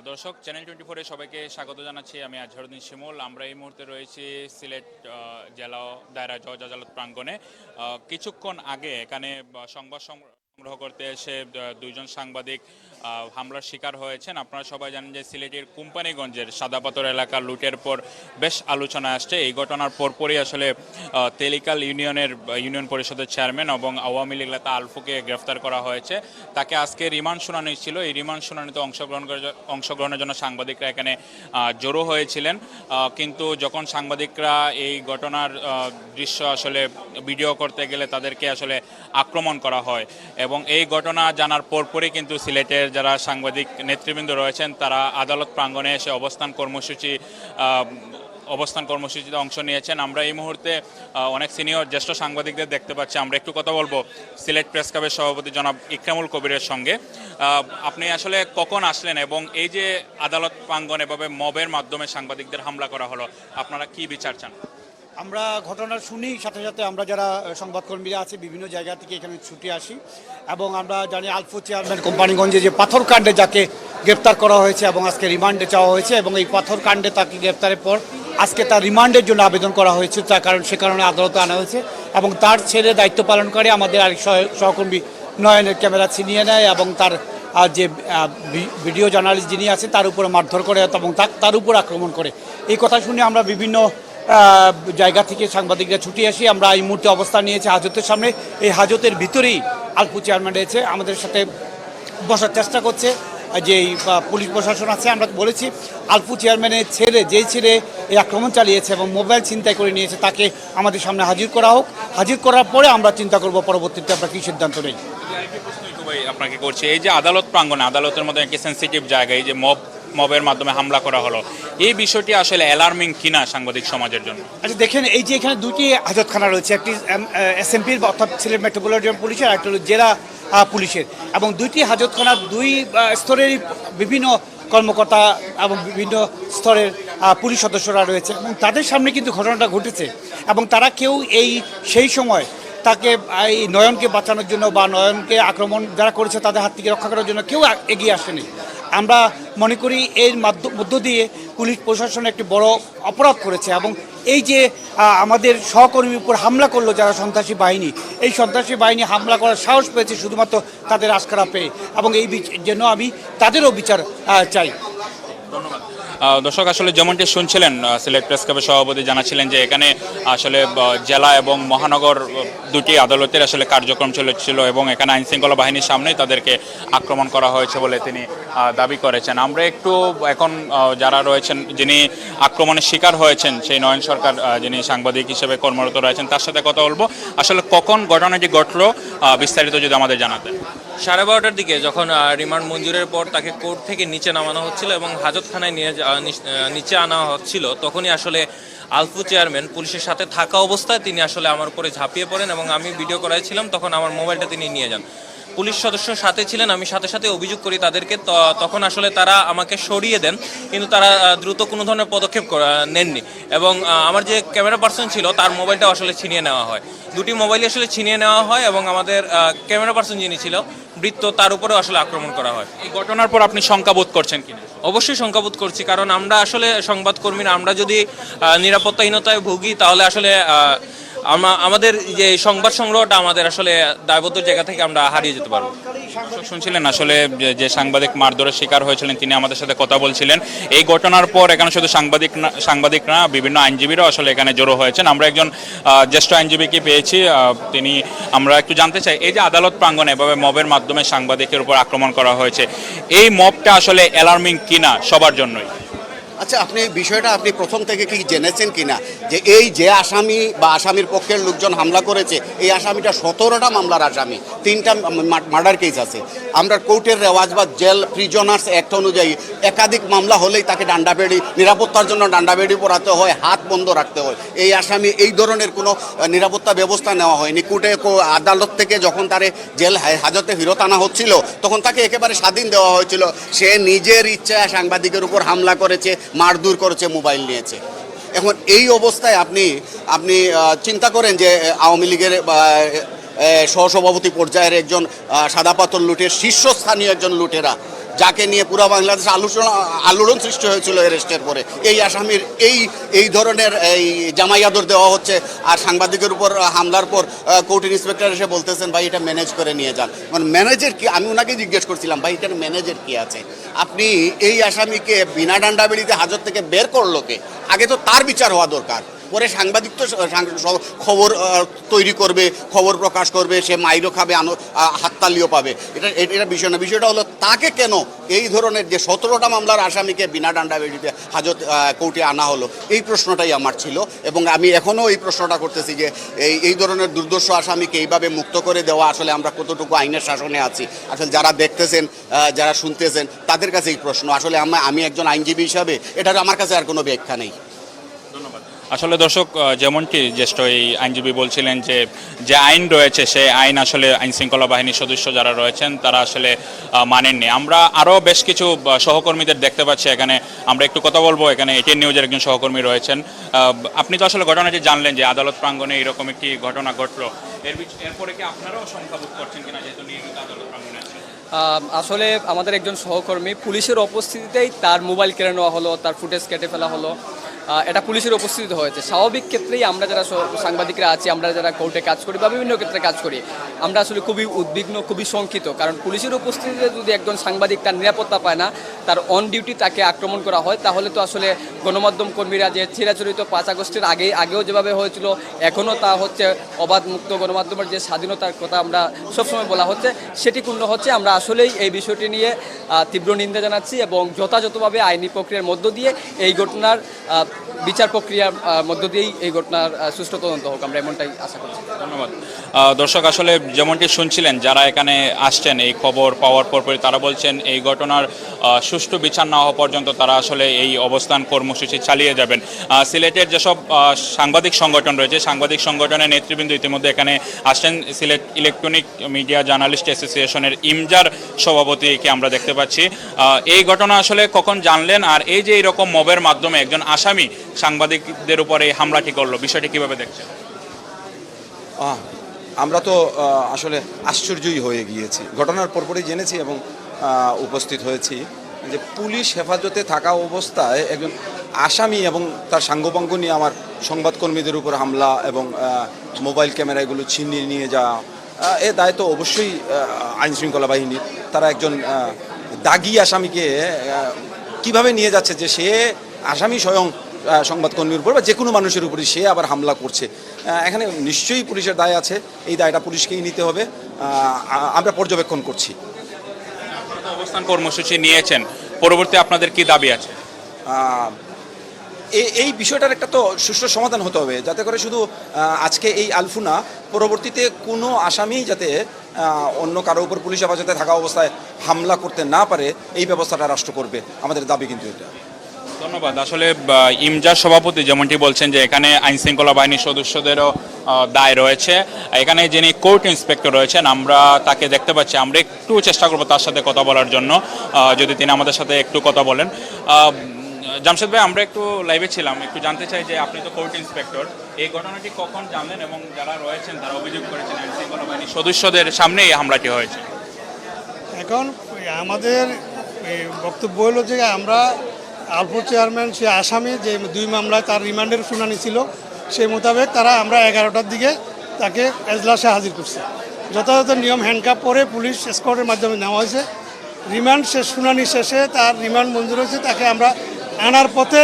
দর্শক channel twenty ফোরে সবাইকে স্বাগত জানাচ্ছি আমি আজহারুদ্দিন শিমুল। আমরা এই মুহূর্তে রয়েছি সিলেট জেলা দায়রা জজ আদালত প্রাঙ্গণে। কিছুক্ষণ আগে এখানে সংবাদ সং- সংগ্রহ করতে এসে দুইজন সাংবাদিক হামলার শিকার হয়েছেন। আপনারা সবাই জানেন যে সিলেটের কোম্পানিগঞ্জের সাদাপাথর এলাকা লুটের পর বেশ আলোচনা আসছে। এই ঘটনার পরপরই আসলে তেলিকাল ইউনিয়নের ইউনিয়ন পরিষদের চেয়ারম্যান এবং আওয়ামী লীগ নেতা আলফুকে গ্রেফতার করা হয়েছে। তাকে আজকে রিমান্ড শুনানি ছিল। এই রিমান্ড শুনানিতে অংশগ্রহণ অংশগ্রহণের জন্য সাংবাদিকরা এখানে জড়ো হয়েছিলেন। কিন্তু যখন সাংবাদিকরা এই ঘটনার দৃশ্য আসলে ভিডিও করতে গেলে তাদেরকে আসলে আক্রমণ করা হয় এবং এই ঘটনা জানার পরপরই কিন্তু সিলেটের যারা সাংবাদিক নেতৃবৃন্দ রয়েছেন, তারা আদালত প্রাঙ্গণে এসে অবস্থান কর্মসূচি অবস্থান কর্মসূচিতে অংশ নিয়েছেন। আমরা এই মুহূর্তে অনেক সিনিয়র জ্যেষ্ঠ সাংবাদিকদের দেখতে পাচ্ছি। আমরা একটু কথা বলব সিলেট প্রেস ক্লাবের সভাপতি জনাব ইকরামুল কবিরের সঙ্গে। আপনি আসলে কখন আসলেন এবং এই যে আদালত প্রাঙ্গণ এভাবে মবের মাধ্যমে সাংবাদিকদের হামলা করা হলো, আপনারা কি বিচার চান? আমরা ঘটনা শুনি, সাথে সাথে আমরা যারা সংবাদকর্মীরা আছে, বিভিন্ন জায়গা থেকে এখানে ছুটে আসি। এবং আমরা জানি আলফু চেয়ারম্যান কোম্পানিগঞ্জে যে পাথর কাণ্ডে যাকে গ্রেপ্তার করা হয়েছে এবং আজকে রিমান্ডে চাওয়া হয়েছে এবং এই পাথর কাণ্ডে তাকে গ্রেপ্তারের পর আজকে তার রিমান্ডের জন্য আবেদন করা হয়েছে, তার কারণ সে কারণে আদালতে আনা হয়েছে এবং তার ছেলে দায়িত্ব পালন করে আমাদের আরেক সহ- সহকর্মী নয়নের ক্যামেরা ছিনিয়ে নেয় এবং তার যে ভিডিও জার্নালিস্ট যিনি আছে তার উপরে মারধর করে এবং তার উপর আক্রমণ করে। এই কথা শুনে আমরা বিভিন্ন জায়গা থেকে সাংবাদিকরা ছুটে আসি। আমরা এই মুহূর্তে অবস্থান নিয়েছি হাজতের সামনে। এই হাজতের ভিতরেই আলপু চেয়ারম্যান রয়েছে, আমাদের সাথে বসার চেষ্টা করছে। যে পুলিশ প্রশাসন আছে, আমরা বলেছি, আলপু চেয়ারম্যানের ছেলে, যেই ছেলে এই আক্রমণ চালিয়েছে এবং মোবাইল ছিনতাই করে নিয়েছে, তাকে আমাদের সামনে হাজির করা হোক। হাজির করার পরে আমরা চিন্তা করব, পরবর্তীতে আমরা কী সিদ্ধান্ত নেই। আপনাকে করছি, এই যে আদালত প্রাঙ্গনে আদালতের মধ্যে একটি সেন্সিটিভ জায়গা, এই যে মব মবের মাধ্যমে হামলা করা হলো। এই বিষয়টি আসলে অ্যালার্মিং কিনা সাংবাদিক সমাজের জন্য? আচ্ছা দেখেন, এই যে এখানে দুটি হাজতখানা রয়েছে, একটি এসএমপির অর্থাৎ সিলেট মেট্রোপলিটন পুলিশের আর জেলা পুলিশের। এবং দুইটি হাজতখানার দুই স্তরেরই বিভিন্ন কর্মকর্তা এবং বিভিন্ন স্তরের পুলিশ সদস্যরা রয়েছে। এবং তাদের সামনে কিন্তু ঘটনাটা ঘটেছে। এবং তারা কেউ এই, সেই সময় তাকে এই নয়নকে বাঁচানোর জন্য বা নয়নকে আক্রমণ যারা করেছে তাদের হাত থেকে রক্ষা করার জন্য কেউ এগিয়ে আসেনি। আমরা মনে করি এর মাধ্য- দিয়ে পুলিশ প্রশাসন একটি বড় অপরাধ করেছে এবং এই যে আমাদের সহকর্মীর উপর হামলা করল যারা সন্ত্রাসী বাহিনী, এই সন্ত্রাসী বাহিনী হামলা করার সাহস পেয়েছে শুধুমাত্র তাদের আশকারা পেয়ে এবং এই জন্য আমি তাদেরও বিচার চাই। দর্শক, আসলে যেমনটি শুনছিলেন সিলেট প্রেস ক্লাবের সভাপতি জানাচ্ছিলেন যে এখানে আসলে জেলা এবং মহানগর দুটি আদালতের আসলে কার্যক্রম চলেছিল এবং এখানে আইন শৃঙ্খলা বাহিনীর সামনেই তাদেরকে আক্রমণ করা হয়েছে বলে তিনি দাবি করেছেন। আমরা একটু এখন যারা রয়েছেন, যিনি আক্রমণের শিকার হয়েছেন, সেই নয়ন সরকার যিনি সাংবাদিক হিসেবে কর্মরত রয়েছেন, তার সাথে কথা বলব। আসলে কখন ঘটনাটি ঘটলো বিস্তারিত যদি আমাদের জানাতেন। সাড়ে বারোটার দিকে যখন রিমান্ড মঞ্জুরের পর তাকে কোর্ট থেকে নিচে নামানো হচ্ছিল এবং হাজতখানায় নিয়ে নিচে আনা হচ্ছিল, তখনই আসলে আলফু চেয়ারম্যান পুলিশের সাথে থাকা অবস্থায় তিনি আসলে আমার উপরে ঝাঁপিয়ে পড়েন এবং আমি ভিডিও করাইছিলাম, তখন আমার মোবাইলটা তিনি নিয়ে যান। পুলিশ সদস্য সাথে ছিলেন আমি সাথে সাথে অভিযোগ করি তাদেরকে। তখন আসলে তারা আমাকে সরিয়ে দেন কিন্তু তারা দ্রুত কোনো ধরনের পদক্ষেপ করা- নেননি। এবং আমার যে ক্যামেরা পার্সন ছিল তার মোবাইলটা আসলে ছিনিয়ে নেওয়া হয়। দুটি মোবাইলই আসলে ছিনিয়ে নেওয়া হয় এবং আমাদের ক্যামেরা পার্সন যিনি ছিল বৃত্ত তার উপরেও আসলে আক্রমণ করা হয়। এই ঘটনার পর আপনি শঙ্কাবোধ করছেন কিনা? অবশ্যই শঙ্কাবোধ করছি কারণ আমরা আসলে সংবাদকর্মীরা আমরা যদি নিরাপত্তাহীনতায় ভুগি তাহলে আসলে আমাদের যে সংবাদ সংগ্রহটা আমাদের আসলে দায়বদ্ধ জায়গা থেকে আমরা হারিয়ে যেতে পারব। শুনছিলেন আসলে যে- সাংবাদিক মারধরের শিকার হয়েছিলেন, তিনি আমাদের সাথে কথা বলছিলেন। এই ঘটনার পর এখানে শুধু সাংবাদিক না সাংবাদিক না বিভিন্ন আইনজীবীরাও আসলে এখানে জড়ো হয়েছেন। আমরা একজন জ্যেষ্ঠ আইনজীবীকে পেয়েছি তিনি, আমরা একটু জানতে চাই, এই যে আদালত প্রাঙ্গণে এভাবে মবের মাধ্যমে সাংবাদিকের উপর আক্রমণ করা হয়েছে, এই মবটা আসলে অ্যালার্মিং কিনা সবার জন্যই? আচ্ছা আপনি বিষয়টা আপনি প্রথম থেকে কি জেনেছেন কিনা? যে এই যে আসামি বা আসামির পক্ষের লোকজন হামলা করেছে, এই আসামিটা সতেরোটা মামলার আসামি, তিনটা মার্ডার কেস আছে। আমরা কোর্টের রেওয়াজ বা জেল প্রিজনার্স অ্যাক্ট অনুযায়ী একাধিক মামলা হলেই তাকে ডান্ডাবেড়ি, নিরাপত্তার জন্য ডান্ডাবেড়ি পরাতে হয়, হাত বন্ধ রাখতে হয়। এই আসামি, এই ধরনের কোনো নিরাপত্তা ব্যবস্থা নেওয়া হয়নি। কোর্টে আদালত থেকে যখন তারে জেল হাজতে ফেরত আনা হচ্ছিল, তখন তাকে একেবারে স্বাধীন দেওয়া হয়েছিল। সে নিজের ইচ্ছায় সাংবাদিকের উপর হামলা করেছে মারধর করেছে, মোবাইল নিয়েছে। এখন এই অবস্থায় আপনি আপনি চিন্তা করেন যে আওয়ামী লীগের সহসভাপতি পর্যায়ের একজন সাদা পাথর লুটের শীর্ষস্থানীয় একজন লুটেরা যাকে নিয়ে পুরো বাংলাদেশ আলোচনা, আলোড়ন সৃষ্টি হয়েছিল অ্যারেস্টের পরে। এই আসামির, এই এই ধরনের, এই জামাই আদর দেওয়া হচ্ছে আর সাংবাদিকের উপর হামলার পর কোর্ট ইন্সপেক্টর এসে বলতেছেন, ভাই, এটা ম্যানেজ করে নিয়ে যান। মানে ম্যানেজার কি? আমি ওনাকে জিজ্ঞেস করছিলাম, ভাই, এটার ম্যানেজার কি আছে? আপনি এই আসামিকে বিনা ডান্ডা বেড়িতে হাজত থেকে বের করল কে? আগে তো তার বিচার হওয়া দরকার। পরে সাংবাদিক তো খবর তৈরি করবে, খবর প্রকাশ করবে, সে মাইরও খাবে হাততালিও পাবে। এটা, এটা- বিষয় না। বিষয়টা হলো তাকে কেন এই ধরনের যে সতেরোটা মামলার আসামিকে বিনা ডান্ডা বেড়িতে হাজত কোর্টে আনা হলো, এই প্রশ্নটাই আমার ছিল এবং আমি এখনও এই প্রশ্নটা করতেছি যে এই এই ধরনের দুর্দর্শ আসামিকে এইভাবে মুক্ত করে দেওয়া আসলে আমরা কতটুকু আইনের শাসনে আছি। আসলে যারা দেখতেছেন যারা শুনতেছেন, তাদের কাছে এই প্রশ্ন। আসলে আমি একজন আইনজীবী হিসাবে, এটার আমার কাছে আর কোনো ব্যাখ্যা নেই। আসলে দর্শক যেমনটি জ্যেষ্ঠ এই আইনজীবী বলছিলেন যে যে আইন রয়েছে সেই আইন আসলে আইন শৃঙ্খলা বাহিনীর সদস্য যারা রয়েছেন, তারা আসলে মানেননি। আমরা আরও বেশ কিছু সহকর্মীদের দেখতে পাচ্ছি এখানে। আমরা একটু কথা বলব, এখানে এটিএন নিউজের একজন সহকর্মী রয়েছেন। আপনি তো আসলে ঘটনাটি জানলেন যে, আদালত প্রাঙ্গণে এরকম একটি ঘটনা ঘটলো। এর এরপরে কি আপনারাও সংখ্যাবোধ করছেন কিনা, যেহেতু নিয়মিত আদালত প্রাঙ্গণে আসলে আমাদের একজন সহকর্মী পুলিশের উপস্থিতিতেই তার মোবাইল কেড়ে নেওয়া হলো, তার ফুটেজ কেটে ফেলা হলো। এটা পুলিশের উপস্থিতিতে হয়েছে। স্বাভাবিক ক্ষেত্রেই আমরা যারা সাংবাদিকরা আছি, আমরা যারা কোর্টে কাজ করি বা বিভিন্ন ক্ষেত্রে কাজ করি, আমরা আসলে খুবই উদ্বিগ্ন, খুবই শঙ্কিত। কারণ পুলিশের উপস্থিতিতে যদি একজন সাংবাদিক তার নিরাপত্তা পায় না, তার অন ডিউটি তাকে আক্রমণ করা হয়, তাহলে তো আসলে গণমাধ্যম কর্মীরা যে চিরাচরিত পাঁচ আগস্টের আগে, আগেও যেভাবে হয়েছিল, এখনও তা হচ্ছে অবাধ মুক্ত গণমাধ্যমের যে স্বাধীনতার কথা আমরা সবসময় বলা হচ্ছে, সেটি পূর্ণ হচ্ছে। আমরা আসলেই এই বিষয়টি নিয়ে তীব্র নিন্দা জানাচ্ছি এবং যথাযথভাবে আইনি প্রক্রিয়ার মধ্য দিয়ে এই ঘটনার বিচার প্রক্রিয়ার মধ্য দিয়েই এই ঘটনার সুষ্ঠু তদন্ত হোক, আমরা এমনটাই আশা করছি। ধন্যবাদ। দর্শক, আসলে যেমনটি শুনছিলেন, যারা এখানে আসছেন, এই খবর পাওয়ার পরপরই তারা বলছেন, এই ঘটনার সুষ্ঠু বিচার না হওয়া পর্যন্ত তারা আসলে এই অবস্থান কর্মসূচি চালিয়ে যাবেন। সিলেটের যেসব সাংবাদিক সংগঠন রয়েছে, সাংবাদিক সংগঠনের নেতৃবৃন্দ ইতিমধ্যে এখানে আসছেন। সিলেট ইলেকট্রনিক মিডিয়া জার্নালিস্ট অ্যাসোসিয়েশনের ইমজার সভাপতিকে আমরা দেখতে পাচ্ছি। এই ঘটনা আসলে কখন জানলেন? আর এই যে এইরকম মবের মাধ্যমে একজন আসামি সাংবাদিকদের উপরে হামলাটি করল? বিষয়টি কীভাবে দেখছেন? আমরা তো আসলে আশ্চর্যই হয়ে গিয়েছি। ঘটনার পরপরই জেনেছি এবং উপস্থিত হয়েছি যে পুলিশ হেফাজতে থাকা অবস্থায় একজন আসামি এবং তার সাঙ্গপাঙ্গ নিয়ে আমার সংবাদকর্মীদের উপর হামলা এবং মোবাইল ক্যামেরা এগুলো ছিনিয়ে নিয়ে যাওয়া এ দায় তো অবশ্যই আইন শৃঙ্খলা বাহিনীর তারা একজন দাগি আসামিকে কীভাবে নিয়ে যাচ্ছে যে সে আসামি স্বয়ং সংবাদকর্মীর উপর বা যে কোনো মানুষের উপরই সে আবার হামলা করছে। এখানে নিশ্চয়ই পুলিশের দায় আছে এই দায়টা পুলিশকেই নিতে হবে। আমরা পর্যবেক্ষণ করছি। অবস্থান কর্মসূচি নিয়েছেন পরবর্তী আপনাদের কি দাবি আছে? এই এই বিষয়টার একটা তো সুষ্ঠু সমাধান হতে হবে যাতে করে শুধু আজকে এই আলফুনা পরবর্তীতে কোনো আসামি যাতে অন্য কারও উপর পুলিশ হেফাজতে থাকা অবস্থায় হামলা করতে না পারে এই ব্যবস্থাটা রাষ্ট্র করবে। আমাদের দাবি কিন্তু এটা। ধন্যবাদ। আসলে ইমজার সভাপতি যেমনটি বলছেন যে, এখানে আইন শৃঙ্খলা বাহিনীর সদস্যদেরও দায় রয়েছে। এখানে যিনি কোর্ট ইন্সপেক্টর রয়েছেন, আমরা তাকে দেখতে পাচ্ছি। আমরা একটু চেষ্টা করব তার সাথে কথা বলার জন্য যদি তিনি আমাদের সাথে একটু কথা বলেন। জামশেদ ভাই, আমরা একটু লাইভে ছিলাম। একটু জানতে চাই যে, আপনি তো কোর্ট ইন্সপেক্টর। এই ঘটনাটি কখন জানলেন এবং যারা রয়েছেন, তারা অভিযোগ করেছেন আইন শৃঙ্খলা বাহিনীর সদস্যদের সামনে এই হামলাটি হয়েছে? এখন, আমাদের বক্তব্য হলো যে, আমরা আলফো চেয়ারম্যান, সে আসামি, যে দুই মামলায় তার রিমান্ডের শুনানি ছিল সেই মোতাবেক তারা আমরা এগারোটার দিকে তাকে এজলাসে হাজির করছি। যথাযথ নিয়ম হ্যান্ডকাপ পরে পুলিশ স্কোয়াডের মাধ্যমে নেওয়া হয়েছে। রিমান্ড শেষ, শুনানি শেষে তার রিমান্ড মঞ্জুর হয়েছে। তাকে আমরা আনার পথে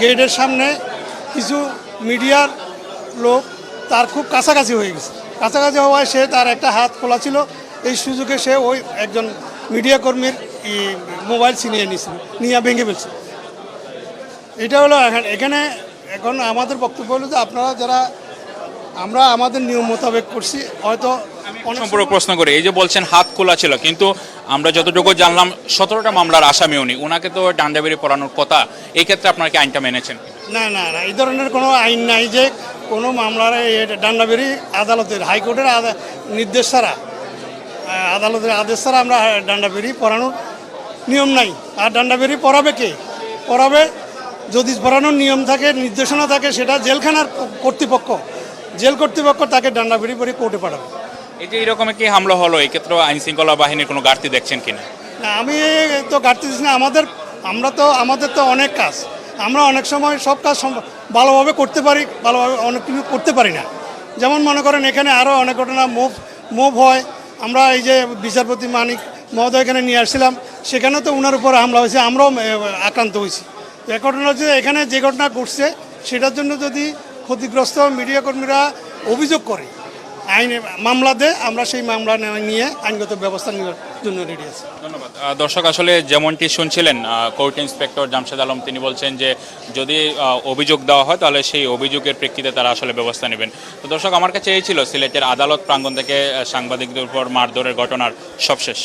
গেটের সামনে কিছু মিডিয়ার লোক, তার খুব কাছাকাছি হয়ে গেছে। কাছাকাছি হওয়ায় সে তার একটা হাত খোলা ছিল। এই সুযোগে সে ওই একজন মিডিয়া কর্মীর মোবাইল ছিনিয়ে নিয়েছিল, নিয়ে ভেঙে ফেলছে। এটা হলো এখন এখানে এখন আমাদের বক্তব্য হলো যে আপনারা যারা আমরা আমাদের নিয়ম মোতাবেক করছি হয়তো অনেক সম্পর্ক প্রশ্ন করে এই যে বলছেন হাত খোলা ছিল কিন্তু আমরা যতটুকু জানলাম সতেরোটা মামলার আসামি উনি ওনাকে তো ডান্ডাবেরি পড়ানোর কথা এই ক্ষেত্রে আপনারা কি আইনটা মেনেছেন? না না না এই ধরনের কোনো আইন নাই যে কোনো মামলার ডান্ডাবেরি আদালতের হাইকোর্টের নির্দেশ ছাড়া আদালতের আদেশ ছাড়া আমরা ডান্ডাবেরি পড়ানোর নিয়ম নাই। আর ডান্ডাবেরি পড়াবে কে? পড়াবে যদি পড়ানোর নিয়ম থাকে নির্দেশনা থাকে সেটা জেলখানার কর্তৃপক্ষ জেল কর্তৃপক্ষ তাকে ডান্ডাবেরি করে কোর্টে পাঠাবে। এই যে এরকম একটি হামলা হলো এই ক্ষেত্রে আইন শৃঙ্খলা বাহিনীর কোনো ঘাটতি দেখছেন কিনা না? আমি তো ঘাটতি দিচ্ছি না। আমাদের আমরা তো আমাদের তো অনেক কাজ। আমরা অনেক সময় সব কাজ ভালোভাবে করতে পারি ভালোভাবে অনেক কিছু করতে পারি না। যেমন মনে করেন এখানে আরও অনেক ঘটনা মুভ মুভ হয়। আমরা এই যে বিচারপতি মানিক মহোদয় এখানে নিয়ে আসছিলাম সেখানে তো ওনার উপর হামলা হয়েছে। আমরাও আক্রান্ত হয়েছি। এ ঘটনা হচ্ছে এখানে যে ঘটনা ঘটছে, সেটার জন্য যদি ক্ষতিগ্রস্ত মিডিয়া কর্মীরা অভিযোগ করে, আইনে মামলা দেয়, আমরা সেই মামলা নিয়ে আইনগত ব্যবস্থা নেওয়ার জন্য রেডি আছি। ধন্যবাদ। দর্শক, আসলে যেমনটি শুনছিলেন কোর্ট ইন্সপেক্টর জামশেদ আলম, তিনি বলছেন যে যদি অভিযোগ দেওয়া হয়, তাহলে সেই অভিযোগের প্রেক্ষিতে তারা আসলে ব্যবস্থা নেবেন। তো দর্শক, আমার কাছে এই ছিল সিলেটের আদালত প্রাঙ্গণ থেকে সাংবাদিকদের উপর মারধরের ঘটনার সবশেষ।